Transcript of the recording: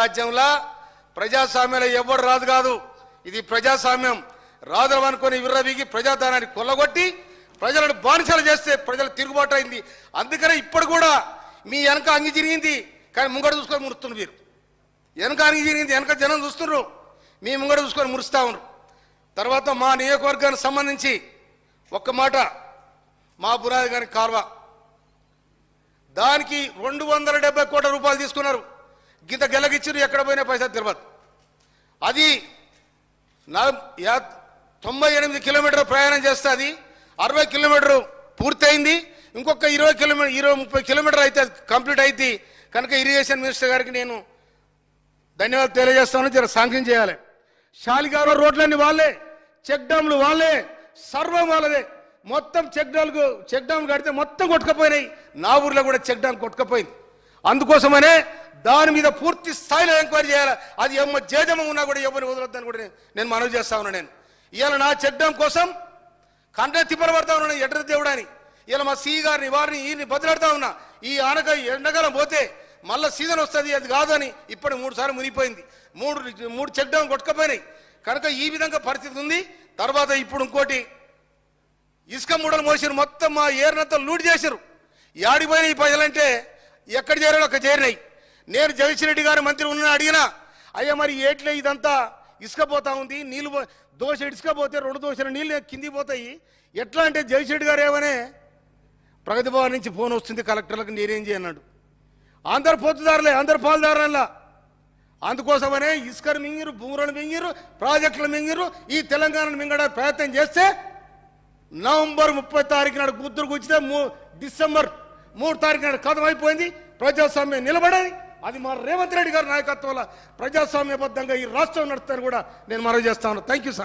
రాజ్యంలా ప్రజాస్వామ్యంలో ఎవడు రాదు కాదు. ఇది ప్రజాస్వామ్యం. రాదు అనుకుని విర్రవీగి ప్రజాధనాన్ని కొల్లగొట్టి ప్రజలను బానిసలు చేస్తే ప్రజలు తిరుగుబాటు అయింది. అందుకనే ఇప్పుడు కూడా మీ వెనక అంగి జరిగింది కానీ ముంగడ చూసుకొని మురుస్తున్నారు మీరు. వెనక అంగి జరిగింది వెనక జనం చూస్తున్నారు. మీ ముంగడ చూసుకొని మురుస్తా ఉన్నారు. తర్వాత మా నియోజకవర్గానికి సంబంధించి ఒక్క మాట. మా బునాది గారి కార్వా. దానికి రెండు వందల డెబ్బై కోట్ల రూపాయలు తీసుకున్నారు. గింత గెలగిచ్చిరు ఎక్కడ పోయినా పైసా తెలియదు అది నా తొంభై ఎనిమిది కిలోమీటర్ ప్రయాణం చేస్తుంది అరవై కిలోమీటర్ పూర్తయింది. ఇంకొక ఇరవై కిలోమీటర్ ఇరవై ముప్పై కిలోమీటర్ అయితే కంప్లీట్ అయితే కనుక ఇరిగేషన్ మినిస్టర్ గారికి నేను ధన్యవాదాలు తెలియజేస్తాను. జర సాంక్షన్ చేయాలి. షాలిగారో రోడ్లన్నీ వాళ్ళే చెక్ డ్యామ్లు వాళ్ళే సర్వం వాళ్ళదే. మొత్తం చెక్ డ్యామ్లు చెక్ డ్యామ్ కడితే మొత్తం కొట్టుకపోయినాయి. నా ఊర్లో కూడా చెక్ డ్యామ్ కొట్టుకపోయింది. అందుకోసమనే దాని మీద పూర్తి స్థాయిలో ఎంక్వైరీ చేయాలి. అది ఎమ్మ జేజమ ఉన్నా కూడా ఎవరిని వదలొద్దని కూడా నేను- మనవి చేస్తా ఉన్నా నేను. ఇవాళ నా చెడ్డం కోసం కంటే తిప్పలు పడతా ఉన్నాను ఎడ్ర దేవుడని. ఇలా మా సీ గారిని వారిని ఈయన్ని బదులాడుతా ఉన్నా. ఈ ఆనక ఎండకాలం పోతే మళ్ళీ సీజన్ వస్తుంది అది కాదని ఇప్పుడు మూడు సార్లు మునిగిపోయింది. మూడు మూడు చెక్ డ్యామ్ కొట్టుకపోయినాయి. కనుక ఈ విధంగా పరిస్థితి ఉంది. తర్వాత ఇప్పుడు ఇంకోటి ఇసుక మూడలు మోసారు. మొత్తం మా ఏరినంతా లూట్ చేశారు యాడిపోయిన ఈ ప్రజలంటే ఎక్కడ చేరాలో అక్కడ చేరినాయి. నేను జగన్రెడ్డి గారు మంత్రి ఉన్న అడిగినా అయ్యా మరి ఏట్లే ఇదంతా ఇసుకపోతా ఉంది నీళ్ళు పో- దోశ ఇసుకపోతే రెండు దోశల నీళ్ళు కిందికి పోతాయి. ఎట్లా అంటే జగన్రెడ్డి గారు ఏమనే ప్రగతి భవన్ నుంచి ఫోన్ వస్తుంది కలెక్టర్లకు నేనేం చేయన్నాడు అందరు పొత్తుదారులే అందరు పాలుదారులలో అందుకోసమనే ఇసుకను మింగిరు భూములను మింగిరు ప్రాజెక్టులు మింగిరు ఈ తెలంగాణను మింగడానికి ప్రయత్నం చేస్తే నవంబర్ ముప్పై తారీఖు నాడు గుద్దురు గుచ్చితే డిసెంబర్ మూడు తారీఖు నాడు కథం అయిపోయింది ప్రజాస్వామ్యం నిలబడని అది మా రేవంత్ రెడ్డి గారి నాయకత్వంలో ప్రజాస్వామ్యబద్ధంగా ఈ రాష్ట్రం నడుస్తారని కూడా నేను మనవి చేస్తాను థ్యాంక్ యూ సార్